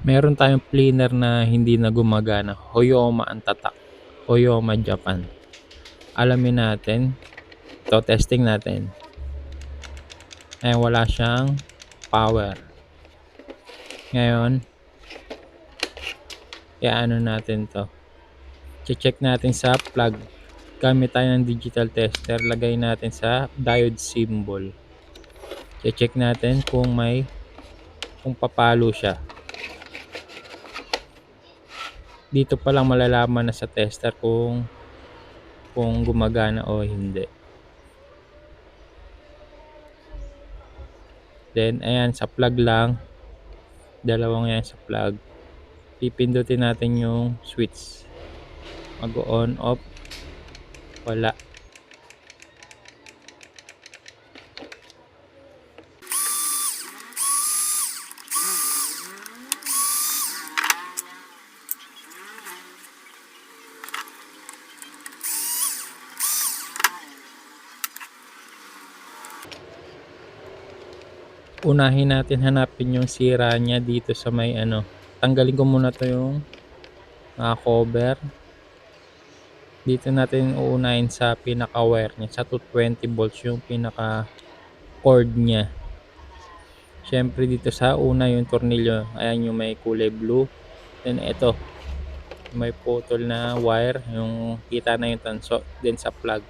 Meron tayong cleaner na hindi na gumagana. Hoyoma ang tatak. Hoyoma Japan. Alamin natin. Ito, testing natin. Ayan, wala siyang power. Ngayon, iaano natin to. Check natin sa plug. Gamit tayo ng digital tester. Lagay natin sa diode symbol. Check natin kung may kung papalo siya. Dito pa lang malalaman na sa tester kung kung gumagana o hindi. Then, ayan, sa plug lang. Dalawang yan sa plug. Pipindutin natin yung switch. Mag-on, off. Wala. Unahin natin hanapin yung sira niya dito sa may ano. Tanggalin ko muna to yung mga cover. Dito natin uunahin sa pinaka wire niya. Sa 220 volts yung pinaka cord niya. Syempre dito sa una yung tornilyo. Ayan yung may kulay blue. Then ito may putol na wire. Yung kita na yung tanso then sa plug.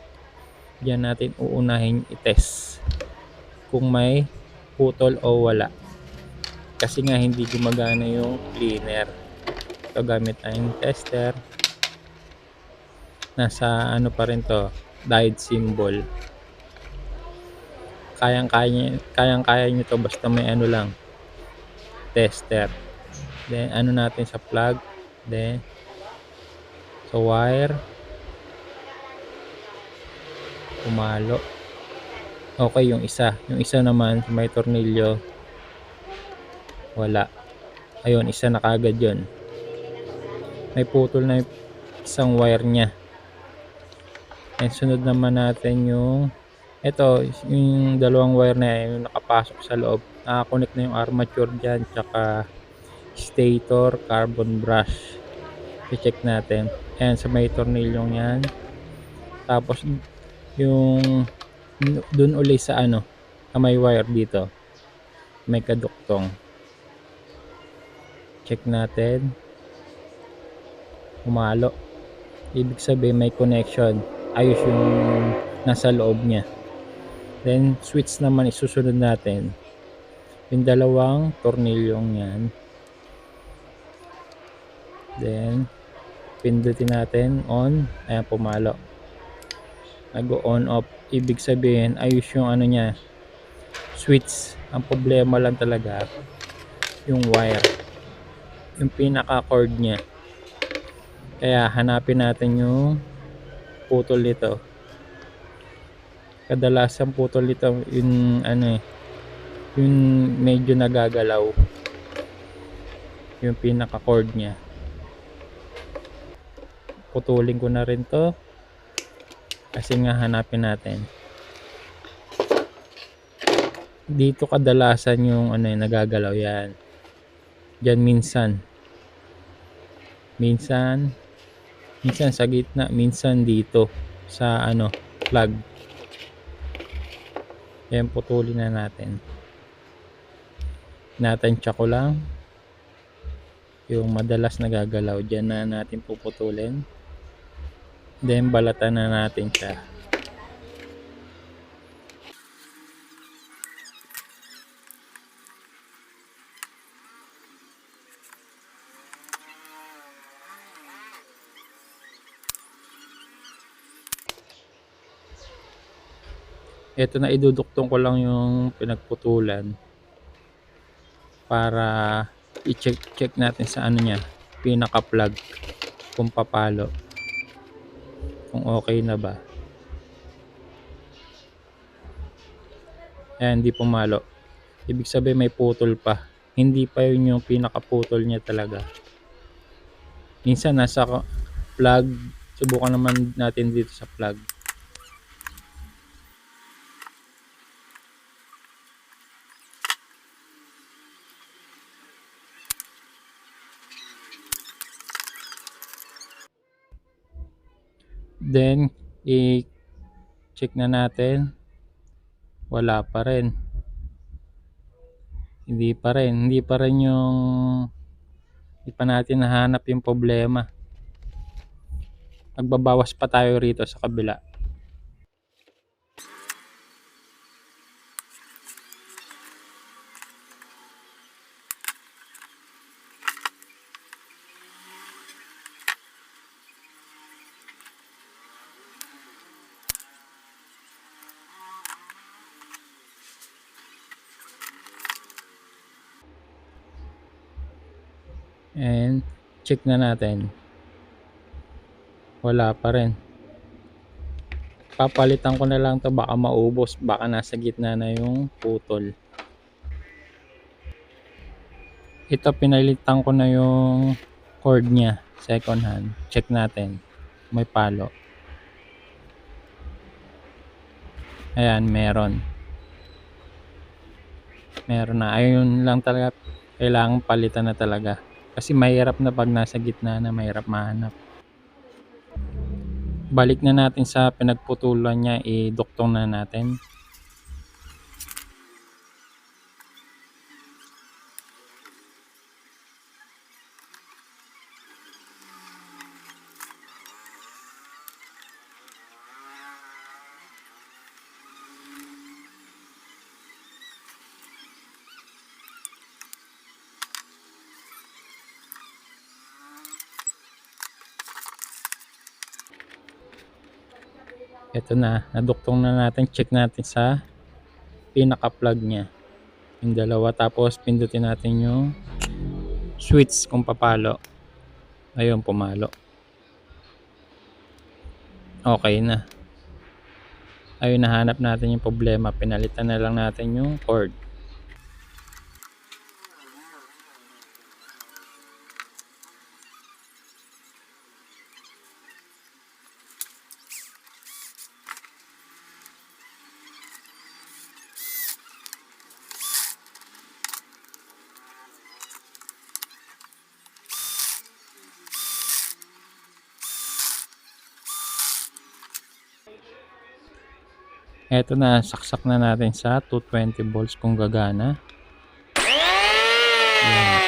Diyan natin uunahin i-test. Kung may putol o wala. Kasi nga hindi gumagana yung cleaner. Ito gamit tayong tester. Nasa ano pa rin to diode symbol. Kayang kaya kayang kaya nyo to basta may ano lang tester. Then ano natin sa plug? Then sa wire. Pumalo okay yung isa. Yung isa naman may tornilyo wala. Ayun isa na kagad yun. May putol na isang wire nya and sunod naman natin yung ito yung dalawang wire na yung nakapasok sa loob. Nakakonect na yung armature dyan tsaka stator carbon brush. I-check natin. Ayan sa may tornilyong yan. Tapos yung dun uli sa ano may wire dito. May kaduktong. Check natin. Umalo ibig sabihin may connection. Ayos yung nasa loob niya. Then switch naman isusunod natin. Yung dalawang tornilyong yan. Then pindutin natin. On. Ayan pumalo nag-on off. Ibig sabihin ayos yung ano niya switch. Ang problema lang talaga yung wire. Yung pinaka cord niya. Kaya hanapin natin yung putol nito. Kadalasan putol nito yung ano eh yung medyo nagagalaw. Yung pinaka cord niya. Putulin ko na rin to kasi nga hanapin natin. Dito kadalasan yung ano yung nagagalaw yan. Dyan minsan. Minsan minsan sa gitna minsan dito sa ano plug yan putulin na natin. Natansya ko lang yung madalas nagagalaw. Dyan na natin puputulin then balatan na natin siya. Ito na iduduktong ko lang yung pinagputulan para i-check check natin sa ano niya pinaka plug kung papalo kung okay na ba. Ayan hindi pumalo. Ibig sabihin may putol pa. Hindi pa yun yung pinakaputol niya talaga. Minsan nasa plug. Subukan naman natin dito sa plug Then, i-check na natin. Wala pa rin. Hindi pa rin. Hindi pa rin yung hindi pa natin nahanap yung problema. Magbabawas pa tayo rito sa kabila. And check na natin. Wala pa rin. Papalitan ko na lang to baka maubos, baka nasa gitna na yung putol. Ito pinalitan ko na yung cord niya, second hand. Check natin. May palo. Ayan, meron. Meron na. Ayun lang talaga. Kailangan palitan na talaga. Kasi mahirap na pag nasa gitna na, mahirap mahanap. Balik na natin sa pinagputulan niya, i-duktong na natin. Ito na, naduktong na natin. Check natin sa pinaka-plug niya. Yung dalawa. Tapos pindutin natin yung switch kung papalo. Ayun, pumalo. Okay na. Ayun, nahanap natin yung problema. Pinalitan na lang natin yung cord. Eto na, saksak na natin sa 220 volts kung gagana. Ayan.